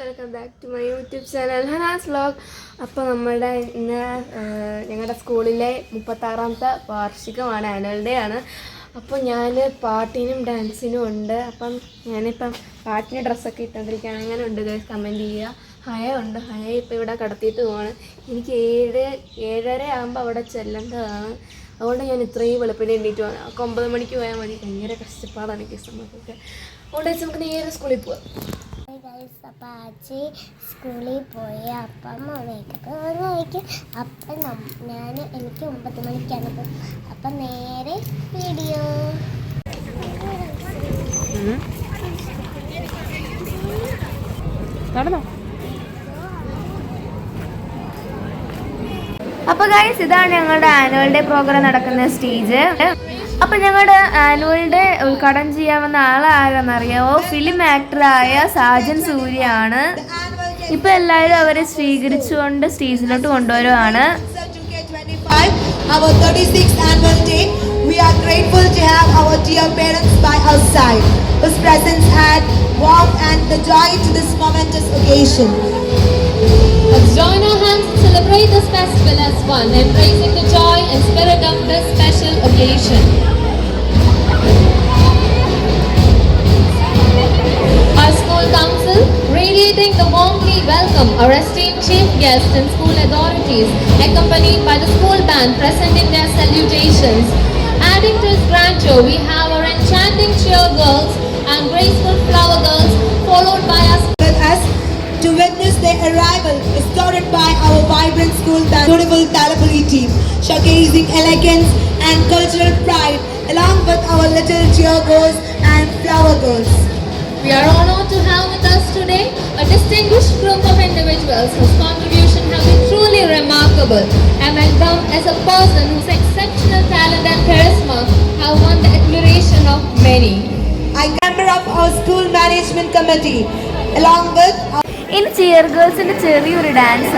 Welcome back to my YouTube channel Hanas vlog അപ്പോൾ നമ്മുടെ ഇന്ന് ഞങ്ങളുടെ സ്കൂളിലെ മുപ്പത്താറാമത്തെ വാർഷികമാണ് ആനുവൽ ഡേ ആണ്. അപ്പോൾ ഞാൻ പാട്ടിനും ഡാൻസിനും ഉണ്ട്. അപ്പം ഞാനിപ്പം പാട്ടിന് ഡ്രസ്സൊക്കെ ഇട്ടുകൊണ്ടിരിക്കുകയാണ്. അങ്ങനെ ഉണ്ട് ഗൈസ് കമന്റ് ചെയ്യുക. ഹയ ഉണ്ട്. ഹയ ഇപ്പോൾ ഇവിടെ കടത്തിയിട്ട് പോവാണ്. എനിക്ക് ഏഴ് ഏഴര ആകുമ്പോൾ അവിടെ ചെല്ലേണ്ടതാണ്. അതുകൊണ്ട് ഞാൻ ഇത്രയും വെളുപ്പിനെ എണ്ണീറ്റ് പോകാം അപ്പോൾ ഒമ്പത് മണിക്ക് പോയാൽ മതി. ഭയങ്കര കഷ്ടപ്പാടാണ് എനിക്ക് സമയത്തൊക്കെ അതുകൊണ്ട് നമുക്ക് നേരെ സ്കൂളിൽ പോവാം. അപ്പം ആച്ചി സ്കൂളിൽ പോയി. അപ്പം മേക്കപ്പ് കഴിക്കും അപ്പം ഞാൻ എനിക്ക് ഒമ്പത് മണിക്കാണ് അപ്പം അപ്പം നേരെ വീഡിയോ നടന്നോ? അപ്പൊ ഗൈസ് ഇതാണ് ഞങ്ങളുടെ ആനുവൽ ഡേ പ്രോഗ്രാം നടക്കുന്ന സ്റ്റേജ് അപ്പൊ ഞങ്ങളുടെ ആനുവൽ ഡേ ഉദ്ഘാടനം ചെയ്യാൻ വന്ന ആളാരെന്നറിയാമോ ഫിലിം ആക്ടറായ സാജൻ സൂര്യ ആണ് ഇപ്പൊ എല്ലാവരും അവരെ സ്വീകരിച്ചുകൊണ്ട് സ്റ്റേജിലോട്ട് കൊണ്ടുവരുവാണ്. Celebrate this festival as one, embracing the joy and spirit of this special occasion. Radiating the warmly welcome our esteemed chief guests and school authorities, accompanied by the school band presenting their salutations. Adding to its grandeur, we have our enchanting cheer girls and graceful flower girls, followed by our With us to witness their arrival, escorted by our vibrant school band, beautiful Talapuli team, showcasing elegance and cultural pride, along with our little cheer girls and flower girls. We are honored to have with us today a distinguished group of individuals whose contribution have been truly remarkable. Among them is a person whose exceptional talent and charisma have won the admiration of many. I member of our school management committee, along with our ഇനി cheer ഗേൾസിന്റെ ചെറിയൊരു dance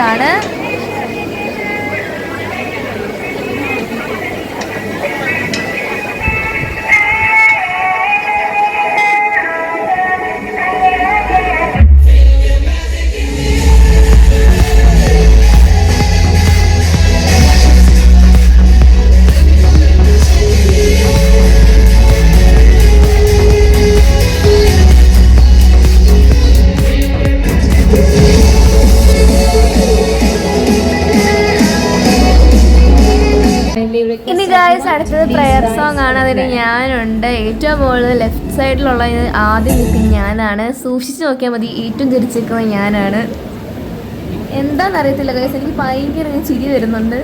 song ആണ് അതിന് ഞാനുണ്ട്. ഏറ്റവും കൂടുതൽ left സൈഡിലുള്ള ആദ്യം നിൽക്കുന്ന ഞാനാണ്. സൂക്ഷിച്ചു നോക്കിയാൽ മതി. ഏറ്റവും തിരിച്ചിരിക്കുന്നത് ഞാനാണ്. എന്താണെന്ന് അറിയത്തില്ല ഗൈസ് എനിക്ക് ഭയങ്കര ചിരി വരുന്നുണ്ട്.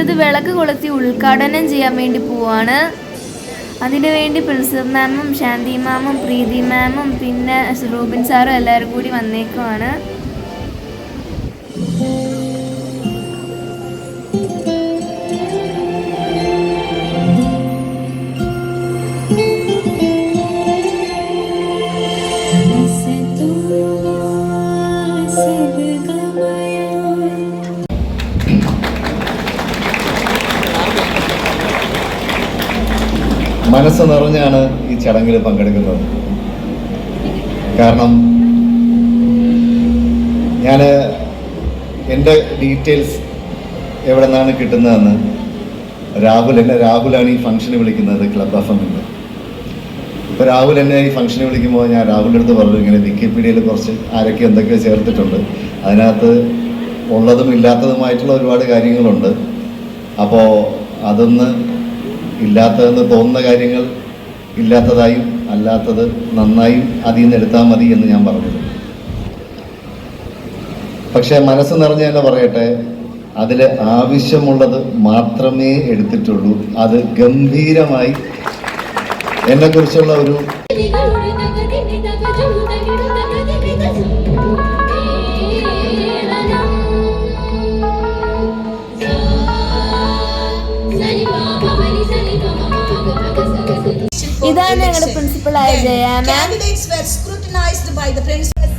അടുത്തത് വിളക്ക് കൊളുത്തി ഉദ്ഘാടനം ചെയ്യാൻ വേണ്ടി പോവാണ്. അതിനു വേണ്ടി പ്രിൻസിപ്പൽ മാമും ശാന്തി മാമും പ്രീതി മാമും പിന്നെ റൂബിൻ സാറും എല്ലാവരും കൂടി വന്നേക്കുവാണ്. മനസ്സ് നിറഞ്ഞാണ് ഈ ചടങ്ങിൽ പങ്കെടുക്കുന്നത്. കാരണം ഞാൻ എന്റെ ഡീറ്റെയിൽസ് എവിടെ നിന്നാണ് കിട്ടുന്നതെന്ന് രാഹുൽ എന്നെ രാഹുലാണ് ഈ ഫംഗ്ഷന് വിളിക്കുന്നത് ക്ലബ് എഫ് എമ്മിന്റെ ഇപ്പോൾ രാഹുൽ എന്നെ ഈ ഫംഗ്ഷന് വിളിക്കുമ്പോൾ ഞാൻ രാഹുലിന്റെ അടുത്ത് പറഞ്ഞു ഇങ്ങനെ വിക്കിപീഡിയയിൽ കുറച്ച് ആരൊക്കെ എന്തൊക്കെ ചേർത്തിട്ടുണ്ട്. അതിനകത്ത് ഉള്ളതും ഇല്ലാത്തതുമായിട്ടുള്ള ഒരുപാട് കാര്യങ്ങളുണ്ട്. അപ്പോൾ അതൊന്ന് ഇല്ലാത്തതെന്ന് തോന്നുന്ന കാര്യങ്ങൾ ഇല്ലാത്തതായും അല്ലാത്തത് നന്നായും അതിൽ നിന്ന് എടുത്താൽ മതി എന്ന് ഞാൻ പറഞ്ഞു പക്ഷേ മനസ്സ് നിറഞ്ഞ തന്നെ പറയട്ടെ അതിൽ ആവശ്യമുള്ളത് മാത്രമേ എടുത്തിട്ടുള്ളൂ. അത് ഗംഭീരമായി എന്നെക്കുറിച്ചുള്ള ഒരു ഞങ്ങളുടെ പ്രിൻസിപ്പളായ ജയ മാം.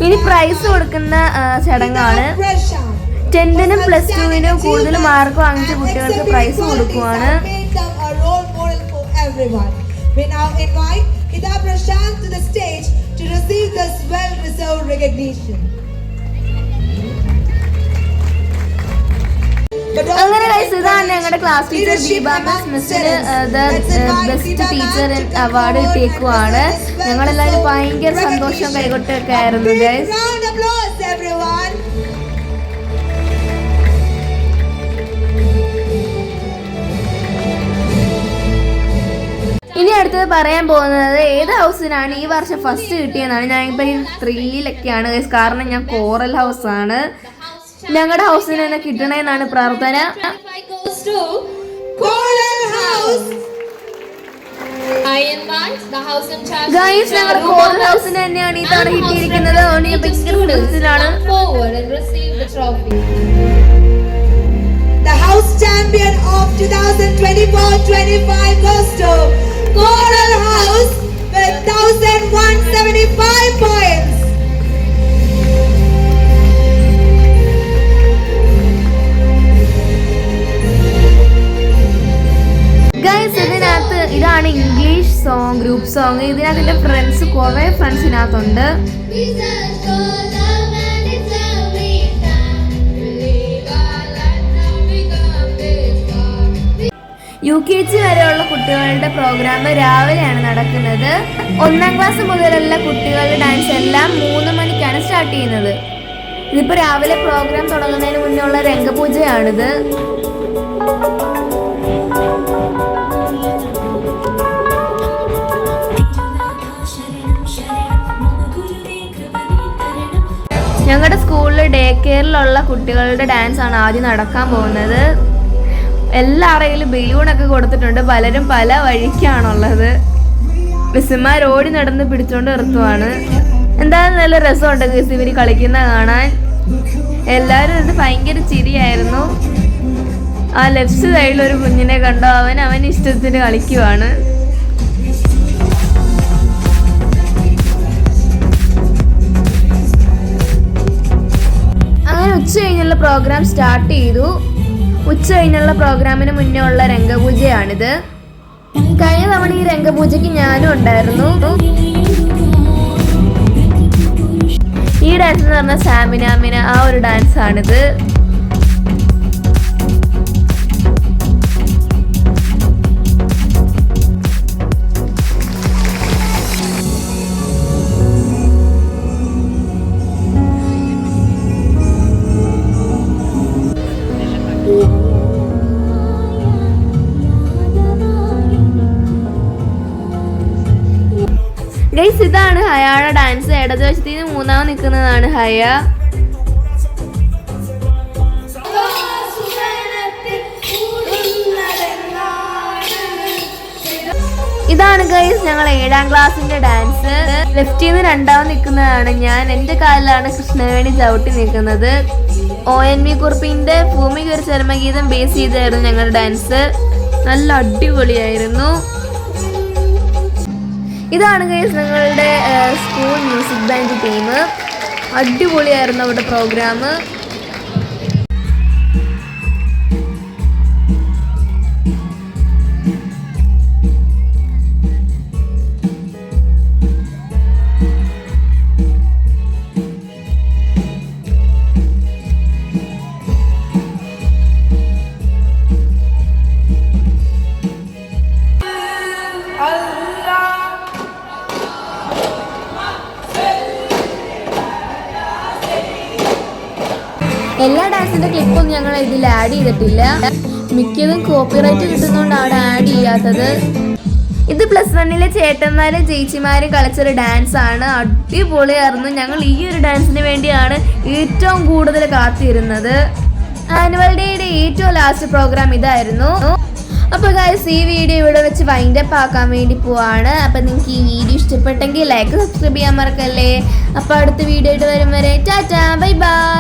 ഇനി പ്രൈസ് കൊടുക്കുന്ന ചടങ്ങാണ് ടെൻത്തിനും പ്ലസ് ടുവിനും കൂടുതൽ മാർക്ക് വാങ്ങിച്ച കുട്ടികൾക്ക് പ്രൈസ് കൊടുക്കുവാണ്. We now invite Ida Prashant to the stage to receive this well-deserved recognition. അങ്ങനെ ഗൈസ് ഇതാണ് ഞങ്ങളുടെ ക്ലാസ് ടീച്ചർ ദീപ മിസ്സിന് ദ ബെസ്റ്റ് ടീച്ചർ അവാർഡ് കിട്ടിയേക്കുവാണ് ഞങ്ങളെല്ലാവരും ഭയങ്കര സന്തോഷം. കൈകൊട്ടൊക്കെ ആയിരുന്നു ഗൈസ്. ഇനി അടുത്തത് പറയാൻ പോകുന്നത് ഏത് ഹൗസിനാണ് ഈ വർഷം ഫസ്റ്റ് കിട്ടിയെന്നാണ് ഞാൻ ഇപ്പം ഈ ത്രീയിലൊക്കെയാണ്. കാരണം ഞാൻ കോറൽ ഹൗസ് ആണ് ഞങ്ങളുടെ ഹൗസിൽ നിന്ന് കിട്ടണേന്നാണ് പ്രാർത്ഥന. ഗൈസ് ഞങ്ങളുടെ കോളർ ഹൗസിൽ തന്നെയാണ് ഈ തവണ കിട്ടിയിരിക്കുന്നത്. ചാമ്പ്യൻ സോങ് ഇതിനകത്ത് എന്റെ ഫ്രണ്ട്സ് കുറേ ഫ്രണ്ട്സ് ഇതിനകത്തുണ്ട്. യു കെ ജി വരെയുള്ള കുട്ടികളുടെ പ്രോഗ്രാം രാവിലെയാണ് നടക്കുന്നത്. ഒന്നാം ക്ലാസ് മുതലുള്ള കുട്ടികളുടെ ഡാൻസ് എല്ലാം മൂന്ന് മണിക്കാണ് സ്റ്റാർട്ട് ചെയ്യുന്നത്. ഇതിപ്പോൾ രാവിലെ പ്രോഗ്രാം തുടങ്ങുന്നതിന് മുന്നേ ഉള്ള രംഗപൂജയാണിത്. ഞങ്ങളുടെ സ്കൂളിൽ ഡേ കെയറിലുള്ള കുട്ടികളുടെ ഡാൻസ് ആണ് ആദ്യം നടക്കാൻ പോകുന്നത്. എല്ലാവരെയും ബലൂണൊക്കെ കൊടുത്തിട്ടുണ്ട്. പലരും പല വഴിക്കാണുള്ളത്. മിസ്സുമാർ ഓടി നടന്ന് പിടിച്ചോണ്ട് നിർത്തുവാണ്. എന്തായാലും നല്ല രസമുണ്ട് മിസ് ഇവർ കളിക്കുന്ന കാണാൻ. എല്ലാവരും ഇത് ഭയങ്കര ചിരിയായിരുന്നു. ആ ലെഫ്റ്റ് സൈഡിൽ ഒരു കുഞ്ഞിനെ കണ്ടോ. അവൻ അവൻ ഇഷ്ടത്തിന് കളിക്കുവാണ്. പ്രോഗ്രാം സ്റ്റാർട്ട് ചെയ്തു. ഉച്ച കഴിഞ്ഞുള്ള പ്രോഗ്രാമിന് മുന്നേ ഉള്ള രംഗപൂജയാണിത്. കഴിഞ്ഞ തവണ ഈ രംഗപൂജയ്ക്ക് ഞാനും ഉണ്ടായിരുന്നു. ഈ ഡാൻസ് എന്ന് പറഞ്ഞ സാമിനാമിന ആ ഒരു ഡാൻസ് ആണിത്. ഗൈസ് ഇതാണ് ഹയാടെ ഡാൻസ് ഇടതുവശത്ത് നിന്ന് മൂന്നാമത് നിൽക്കുന്നതാണ് ഹയ. ഇതാണ് ഗൈസ് ഞങ്ങൾ ഏഴാം ക്ലാസ്സിന്റെ ഡാൻസ് ലെഫ്റ്റിൽ നിന്ന് രണ്ടാമത് നിൽക്കുന്നതാണ് ഞാൻ. എന്റെ കാലിലാണ് കൃഷ്ണവേണി ചവിട്ടി നിൽക്കുന്നത്. ഒ എൻ വി കുറുപ്പിന്റെ ഭൂമിക്ക് ഒരു ചരമഗീതം ബേസ് ചെയ്തായിരുന്നു ഞങ്ങളുടെ ഡാൻസ് നല്ല അടിപൊളിയായിരുന്നു. ഇതാണ് ഗൈസ് നിങ്ങളുടെ സ്കൂൾ മ്യൂസിക് ബാൻഡ് ടീം അടിപൊളിയായിരുന്നു അവിടെ പ്രോഗ്രാം ഞങ്ങൾ ഇതിൽ ആഡ് ചെയ്തിട്ടില്ല. മിക്കതും കോപ്പിറൈറ്റ് കിട്ടുന്നതുകൊണ്ട് അവിടെ ആഡ് ചെയ്യാത്തത്. ഇത് പ്ലസ് വണ്ണിലെ ചേട്ടന്മാരും ചേച്ചിമാരും കളിച്ചൊരു ഡാൻസ് ആണ്. അടിപൊളിയായിരുന്നു. ഞങ്ങൾ ഈ ഒരു ഡാൻസിന് വേണ്ടിയാണ് ഏറ്റവും കൂടുതൽ കാത്തിരുന്നത്. ആനുവൽ ഡേയുടെ ഏറ്റവും ലാസ്റ്റ് പ്രോഗ്രാം ഇതായിരുന്നു. അപ്പോൾ ഗൈസ് ഈ വീഡിയോ ഇവിടെ വെച്ച് വൈൻഡപ്പ് ആക്കാൻ വേണ്ടി പോവാണ്. അപ്പോൾ നിങ്ങൾക്ക് ഈ വീഡിയോ ഇഷ്ടപ്പെട്ടെങ്കിൽ ലൈക്ക് സബ്സ്ക്രൈബ് ചെയ്യാൻ മറക്കല്ലേ? അപ്പോൾ അടുത്ത വീഡിയോ ആയിട്ട് വരും വരെ. Tata bye bye